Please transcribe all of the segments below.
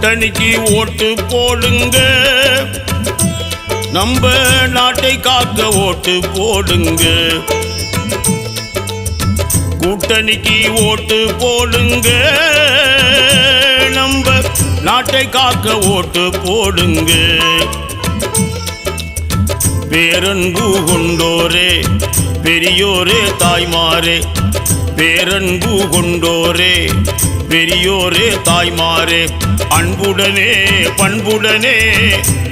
கூட்டணிக்கு ஓட்டு போடுங்க. நம்ம நாட்டை காக்க ஓட்டு போடுங்க. கூட்டணிக்கு ஓட்டு போடுங்க. நம்ம நாட்டை காக்க ஓட்டு போடுங்க. பேரன்பு கொண்டோரே பெரியோரே தாய்மாரே பேரன்பு கொண்டோரே. பெரியோரே தாய்மாரே அன்புடனே பண்புடனே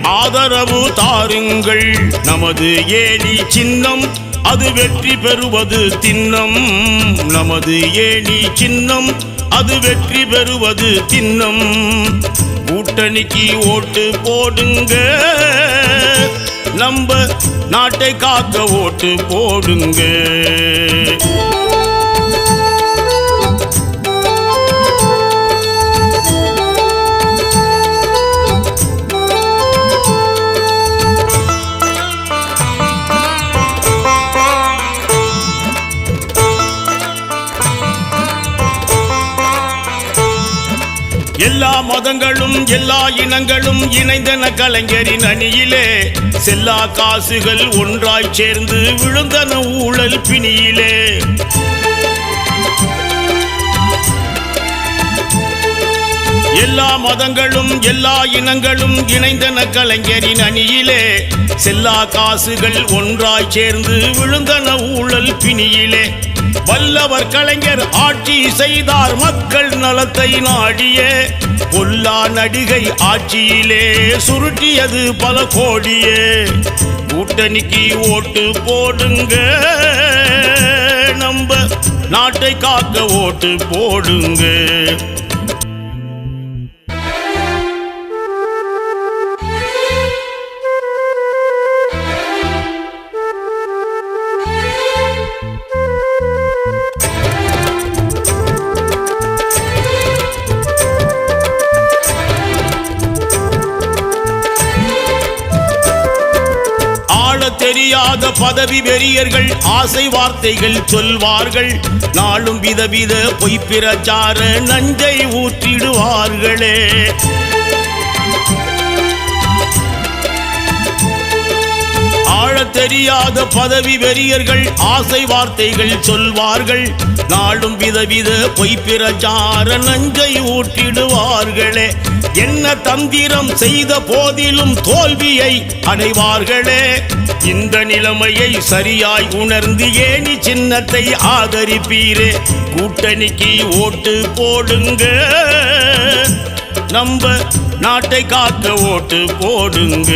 ஆதரவு தாருங்கள். நமது ஏணி சின்னம் அது வெற்றி பெறுவது தின்னம். நமது ஏணி சின்னம் அது வெற்றி பெறுவது தின்னம். கூட்டணிக்கு ஓட்டு போடுங்க. நம்ம நாட்டை காக்க ஓட்டு போடுங்க. எல்லா மதங்களும் எல்லா இனங்களும் இணைந்தன கலைஞரின் அணியிலே. செல்லா காசுகள் ஒன்றாய் சேர்ந்து விழுந்தன ஊழல் பிணியிலே. எல்லா மதங்களும் எல்லா இனங்களும் இணைந்தன கலைஞரின் அணியிலே. செல்லா காசுகள் ஒன்றாய் சேர்ந்து விழுந்தன ஊழல் பிணியிலே. வல்லவர் கலைஞர் ஆட்சி செய்தார் மக்கள் நலத்தை நாடிய பொல்லா நடிகை ஆட்சியிலே சுருட்டியது பல கோடியே. கூட்டணிக்கு ஓட்டு போடுங்க. நம்ம நாட்டை காக்க ஓட்டு போடுங்க. தெரியாத பதவி வெறியர்கள் ஆசை வார்த்தைகள் சொல்வார்கள். நாளும் விதவித பொய்ப்பிரச்சார நஞ்சை ஊற்றிடுவார்களே. தெரியாத பதவி வெறியர்கள் ஆசை வார்த்தைகள் சொல்வார்கள். நாளும் விதவித பொய் பிரச்சார நஞ்சை ஊற்றிடுவார்களே என்ன தந்திரம் செய்த போதிலும் தோல்வியை அடைவார்களே. இந்த நிலைமையை சரியாய் உணர்ந்து ஏனி சின்னத்தை ஆதரிப்பீரே. கூட்டணிக்கு ஓட்டு போடுங்க. நம்ம நாட்டை காக்க ஓட்டு போடுங்க.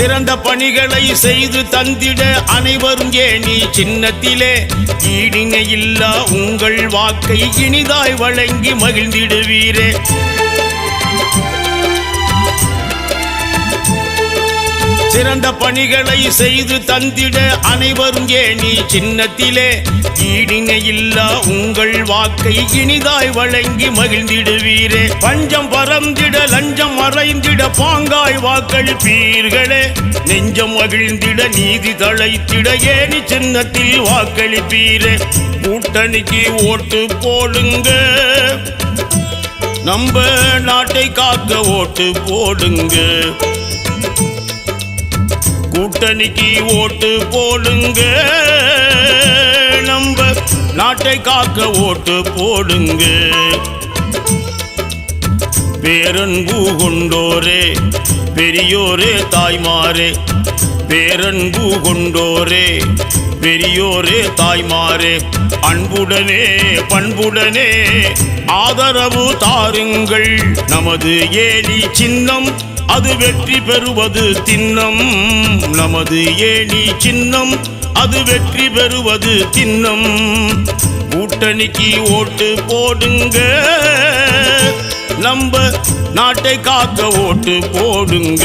சிறந்த பணிகளை செய்து தந்திட அனைவரும் ஏனி சின்னத்திலே ஈடினை இல்லா உங்கள் வாக்கை இனிதாய் வழங்கி மகிழ்ந்திடுவீரே. சிறந்த பணிகளை செய்து தந்திட அனைவரும் ஏனி சின்னத்திலே. ஈடினை இல்லா உங்கள் வாக்கை இனிதாய் வழங்கி மகிழ்ந்திடுவீரே. பஞ்சம் பறந்திட லஞ்சம் மறைந்திட பாங்காய் வாக்களிப்பீர்களே நெஞ்சம் மகிழ்ந்திட நீதி தழைத்திட ஏனி சின்னத்தில் வாக்களிப்பீரே. கூட்டணிக்கு ஓட்டு போடுங்க. நம்ம நாட்டை காக்க ஓட்டு போடுங்க. கூட்டணிக்கு ஓட்டு போடுங்க. நம்ம நாட்டை காக்க ஓட்டு போடுங்க. பேரன்பு கொண்டோரே பெரியோரே தாய்மாரே. பேரன்பு கொண்டோரே பெரியோரே தாய்மாரே. அன்புடனே பண்புடனே ஆதரவு தாருங்கள். நமது ஏலி சின்னம் அது வெற்றி பெறுவது தின்னம் நமது ஏணி சின்னம். அது வெற்றி பெறுவது தின்னம் கூட்டணிக்கு ஓட்டு போடுங்க. நம்ம நாட்டை காக்க ஓட்டு போடுங்க.